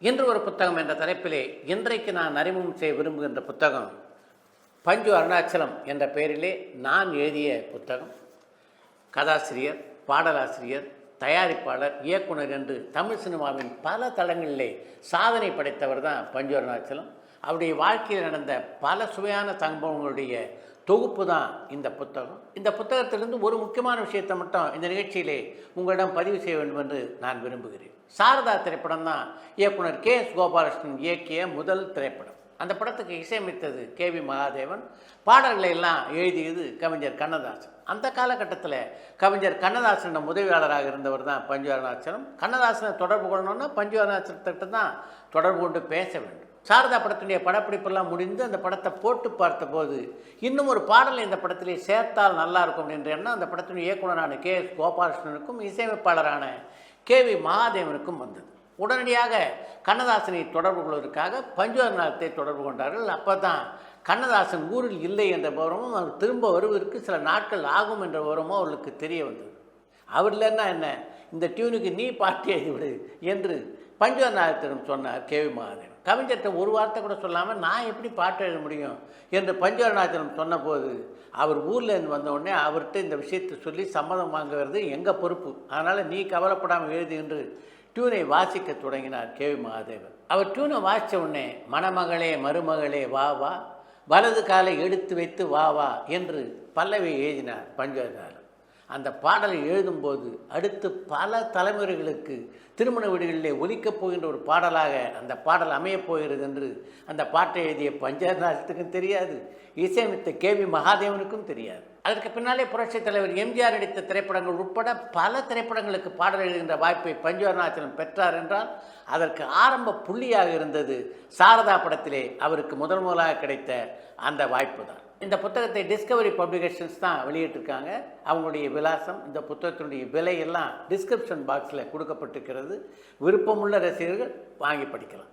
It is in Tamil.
இன்று ஒரு புத்தகம் என்ற தலைப்பிலே இன்றைக்கு நான் அறிமுகம் செய்ய விரும்புகின்ற புத்தகம் பஞ்சு அருணாச்சலம் என்ற பெயரிலே நான் எழுதிய புத்தகம். கதாசிரியர் பாடலாசிரியர் தயாரிப்பாளர் இயக்குனர் என்று தமிழ் சினிமாவின் பல தளங்களிலே சாதனை படைத்தவர் தான் பஞ்சு அருணாச்சலம். அவருடைய வாழ்க்கையில் நடந்த பல சுவையான சம்பவங்களுடைய தொகுப்பு தான் இந்த புத்தகம். இந்த புத்தகத்திலிருந்து ஒரு முக்கியமான விஷயத்தை மட்டும் இந்த நிகழ்ச்சியிலே உங்களிடம் பதிவு செய்ய வேண்டும் என்று நான் விரும்புகிறேன். சாரதா திரைப்படம் தான் இயக்குனர் கே எஸ் கோபாலகிருஷ்ணன் இயக்கிய முதல் திரைப்படம். அந்த படத்துக்கு இசையமைத்தது கே வி மகாதேவன் பாடல்களை எல்லாம் எழுதியது கவிஞர் கண்ணதாசன். அந்த காலகட்டத்தில் கவிஞர் கண்ணதாசன் உதவியாளராக இருந்தவர் தான் பஞ்சு அருணாச்சலம். கண்ணதாசனை தொடர்பு கொள்ளணும்னா பஞ்சு அருணாச்சலத்திட்ட தான் தொடர்பு கொண்டு பேச வேண்டும். சாரதா படத்துடைய படப்பிடிப்பெல்லாம் முடிந்து அந்த படத்தை போட்டு பார்த்தபோது இன்னும் ஒரு பாடலை இந்த படத்திலே சேர்த்தால் நல்லா இருக்கும் என்ற எண்ணம் அந்த படத்தினுடைய இயக்குனரான கே எஸ் கோபாலகிருஷ்ணனுக்கும் இசையமைப்பாளரான கே வி மகாதேவனுக்கும் வந்தது. உடனடியாக கண்ணதாசனை தொடர்பு கொள்வதற்காக பஞ்சுவரநாதத்தை தொடர்பு கொண்டார்கள். அப்போ தான் கண்ணதாசன் ஊரில் இல்லை என்ற விவரமும் அவர் திரும்ப வருவதற்கு சில நாட்கள் ஆகும் என்ற விவரமும் அவர்களுக்கு தெரிய வந்தது. அவர் இல்லைன்னா என்ன? இந்த டியூனுக்கு நீ பாட்டி எழுதி விடு என்று பஞ்சுவரநாதத்திடம் சொன்னார் கேவி மகாதேவன். கவிஞர்கிட்ட ஒரு வார்த்தை கூட சொல்லாமல் நான் எப்படி பாட்டு எழுத முடியும் என்று பஞ்சுவரநாதனம் சொன்னபோது அவர் ஊரில் இருந்து அவர்கிட்ட இந்த விஷயத்தை சொல்லி சம்மதம் வாங்குறது எங்கள் பொறுப்பு? அதனால் நீ கவலைப்படாமல் எழுது என்று டியூனை வாசிக்க தொடங்கினார் கேவி மகாதேவன். அவர் டியூனை வாசித்த உடனே மணமகளே மருமகளே வா வா வலது காலை எடுத்து வைத்து வா வா என்று பல்லவி எழுதினார் பஞ்சுவரநாதன் அந்த பாடலை எழுதும்போது அடுத்து பல தலைமுறைகளுக்கு திருமண வீடுகளிலே ஒலிக்கப் போகின்ற ஒரு பாடலாக அந்த பாடல் அமையப் போகிறது என்று அந்த பாட்டை எழுதிய பஞ்சநாதத்துக்கும் தெரியாது இசையமைத்த கே வி மகாதேவனுக்கும் தெரியாது. அதற்கு பின்னாலே புரட்சித் தலைவர் எம்ஜிஆர் நடித்த திரைப்படங்கள் உட்பட பல திரைப்படங்களுக்கு பாடல் எழுதுகின்ற வாய்ப்பை பஞ்சவர்ணாச்சலம் பெற்றார் என்றால் அதற்கு ஆரம்ப புள்ளியாக இருந்தது சாரதா படத்திலே அவருக்கு முதல் முதலாக கிடைத்த அந்த வாய்ப்பு தான் இந்த புத்தகத்தை டிஸ்கவரி பப்ளிகேஷன்ஸ் தான் வெளியிட்டிருக்காங்க. அவங்களுடைய விலாசம் இந்த புத்தகத்தினுடைய விலை எல்லாம் டிஸ்கிரிப்ஷன் பாக்ஸில் கொடுக்கப்பட்டிருக்கிறது. விருப்பமுள்ள ரசிகர்கள் வாங்கி படிக்கலாம்.